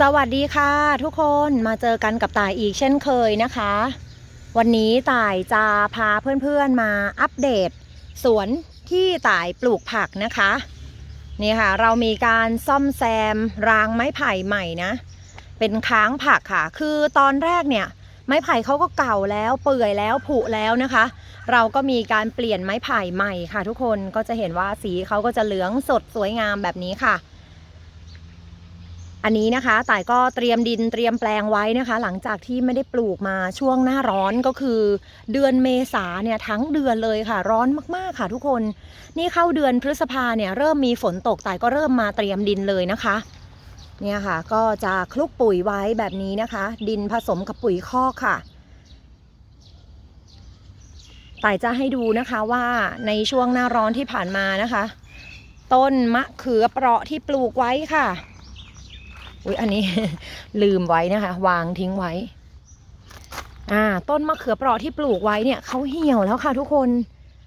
สวัสดีค่ะ ทุกคนมาเจอกันกับต่ายอีกเช่นเคยนะคะ วันนี้ต่ายจะพาเพื่อนๆมาอัปเดต สวนที่ต่ายปลูกผักนะคะนี่ค่ะ เรามีการซ่อมแซมรางไม้ไผ่ใหม่นะ เป็นค้างผักค่ะ คือตอนแรกเนี่ย ไม้ไผ่เขาก็เก่าแล้วเปื่อยแล้วผุแล้วนะคะ เราก็มีการเปลี่ยนไม้ไผ่ใหม่ค่ะ ทุกคนก็จะเห็นว่าสีเขาก็จะเหลืองสดสวยงามแบบนี้ค่ะ อันนี้นะคะต่ายก็เตรียมดินเตรียมแปลงไว้นะคะ หลังจากที่ไม่ได้ปลูกมาช่วงหน้าร้อนก็คือ เดือนเมษาเนี่ยทั้งเดือนเลยค่ะ ร้อนมากๆค่ะทุกคน นี่เข้าเดือนพฤษภาเนี่ยเริ่มมีฝนตกต่ายก็เริ่มมาเตรียมดินเลยนะคะเนี่ยค่ะก็จะคลุกปุ๋ยไว้แบบนี้นะคะ ดินผสมกับปุ๋ยคอกค่ะต่ายจะให้ดูนะคะว่าในช่วงหน้าร้อนที่ผ่านมานะคะ ต้นมะเขือเปราะที่ปลูกไว้ค่ะ อุ้ยอันนี้ ลืมไว้นะคะ วางทิ้งไว้ อ่า ต้นมะเขือเปราะที่ปลูกไว้เนี่ยเขาเหี่ยวแล้วค่ะทุกคน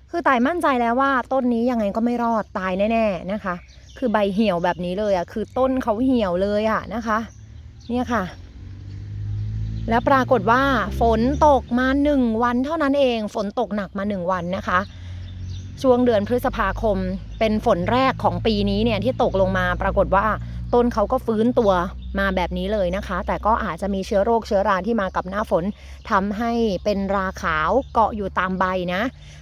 คือตายมั่นใจแล้วว่า ต้นนี้ยังไงก็ไม่รอดตายแน่ๆนะคะ คือใบเหี่ยวแบบนี้เลยอะ คือต้นเขาเหี่ยวเลยอะนะคะ เนี่ยค่ะ แล้วปรากฏว่า ฝนตกมาหนึ่งวันเท่านั้นเอง ฝนตกหนักมาหนึ่งวันนะคะ ช่วงเดือนพฤษภาคม เป็นฝนแรกของปีนี้เนี่ยที่ตกลงมาปรากฏว่าต้นเขาก็ฟื้นตัวมาแบบนี้เลยนะคะ แต่ก็อาจจะมีเชื้อโรคเชื้อราที่มากับหน้าฝนทำให้เป็นราขาวเกาะอยู่ตามใบนะ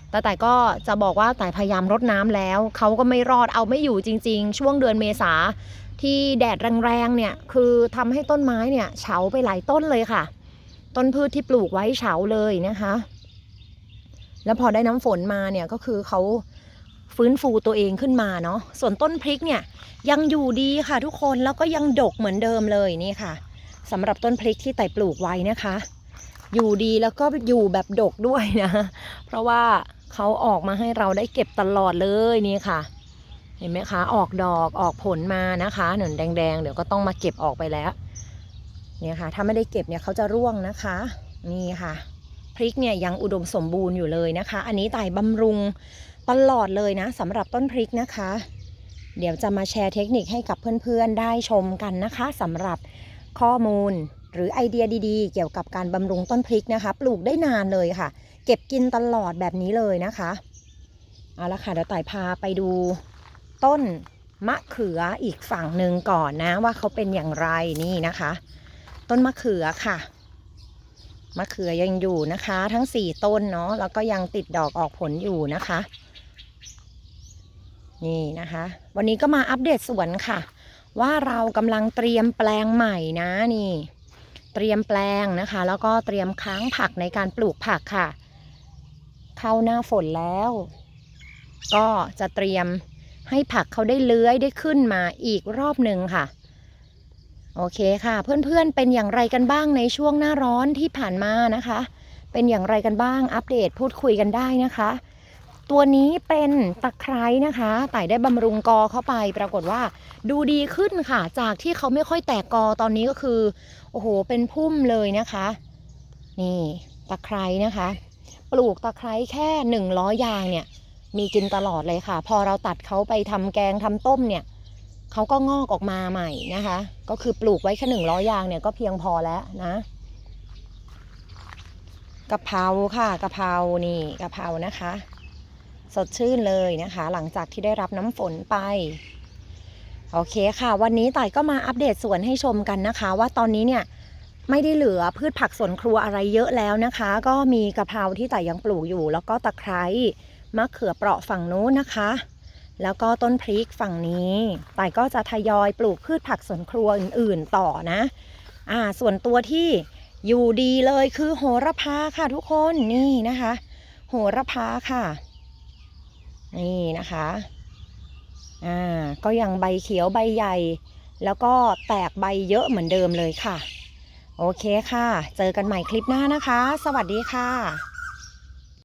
แต่แต่ก็จะบอกว่าแต่พยายามรดน้ำแล้ว เขาก็ไม่รอดเอาไม่อยู่จริง ๆ ช่วงเดือนเมษาที่แดดแรงๆเนี่ยคือทำให้ต้นไม้เนี่ยเฉาไปหลายต้นเลยค่ะ ต้นพืชที่ปลูกไว้เฉาเลยนะคะ แล้วพอได้น้ำฝนมาเนี่ยก็คือเขาฟื้นฟูตัวเองขึ้นมาเนาะส่วนต้นพริกเนี่ยยังอยู่ดีค่ะทุกคนแล้วก็ยังดกเหมือนเดิมเลยนี่ค่ะสำหรับต้นพริกที่ไต่ปลูกไว้นะคะ อยู่ดีแล้วก็อยู่แบบดกด้วยนะ เพราะว่าเขาออกมาให้เราได้เก็บตลอดเลยนี่ค่ะ เห็นไหมคะ ออกดอกออกผลมานะคะหนุนแดงๆ เดี๋ยวก็ต้องมาเก็บออกไปแล้วเนี่ยค่ะ ถ้าไม่ได้เก็บเนี่ยเขาจะร่วงนะคะ นี่ค่ะ พริกเนี่ยยังอุดมสมบูรณ์อยู่เลยนะคะ อันนี้ไต่บำรุงตลอดเลยนะสำหรับต้นพริกนะคะ เดี๋ยวจะมาแชร์เทคนิคให้กับเพื่อนๆได้ชมกันนะคะสำหรับข้อมูลหรือไอเดียดีๆ เกี่ยวกับการบำรุงต้นพริกนะคะ ปลูกได้นานเลยค่ะ เก็บกินตลอดแบบนี้เลยนะคะเอาละค่ะเดี๋ยวต่ายพาไปดูต้นมะเขืออีกฝั่งหนึ่งก่อนนะว่าเขาเป็นอย่างไรนี่นะคะ ต้นมะเขือค่ะ มะเขือยังอยู่นะคะ ทั้ง4ต้นเนาะแล้วก็ยังติดดอกออกผลอยู่นะคะ นี่นะคะ วันนี้ก็มาอัปเดตสวนค่ะ ว่าเรากำลังเตรียมแปลงใหม่นะนี่ เตรียมแปลงนะคะ แล้วก็เตรียมค้างผักในการปลูกผักค่ะ เข้าหน้าฝนแล้ว ก็จะเตรียมให้ผักเขาได้เลื้อยได้ขึ้นมาอีกรอบหนึ่งค่ะ โอเคค่ะ เพื่อนๆเป็นอย่างไรกันบ้างในช่วงหน้าร้อนที่ผ่านมานะคะ เป็นอย่างไรกันบ้างอัปเดตพูดคุยกันได้นะคะ ตัวนี้เป็นตะไคร้นะคะไต่ได้บำรุงกอเข้าไป ปรากฏว่าดูดีขึ้นค่ะ จากที่เขาไม่ค่อยแตกกอตอนนี้ก็คือโอ้โหเป็นพุ่มเลยนะคะ นี่ตะไคร้นะคะ ปลูกตะไคร้แค่หนึ่งร้อยยางเนี่ยมีกินตลอดเลยค่ะ พอเราตัดเขาไปทำแกงทำต้มเนี่ย เขาก็งอกออกมาใหม่นะคะ ก็คือปลูกไว้แค่หนึ่งร้อยยางเนี่ยก็เพียงพอแล้วนะกะเพราค่ะกะเพรานี่กะเพรานะคะ สดชื่นเลยนะคะ หลังจากที่ได้รับน้ำฝนไป โอเคค่ะ วันนี้ต่ายก็มาอัปเดตสวนให้ชมกันนะคะ ว่าตอนนี้เนี่ยไม่ได้เหลือพืชผักสวนครัวอะไรเยอะแล้วนะคะ ก็มีกะเพราที่ต่ายยังปลูกอยู่ แล้วก็ตะไคร้มะเขือเปราะฝั่งนู้นนะคะ แล้วก็ต้นพริกฝั่งนี้ แต่ก็จะทยอยปลูกพืชผักสวนครัวอื่นๆต่อนะ อ่า ส่วนตัวที่อยู่ดีเลยคือโหระพาค่ะทุกคนนี่นะคะ โหระพาค่ะ นี่นะคะ อ่า ก็ยังใบเขียวใบใหญ่ แล้วก็แตกใบเยอะเหมือนเดิมเลยค่ะ โอเคค่ะ เจอกันใหม่คลิปหน้านะคะ สวัสดีค่ะ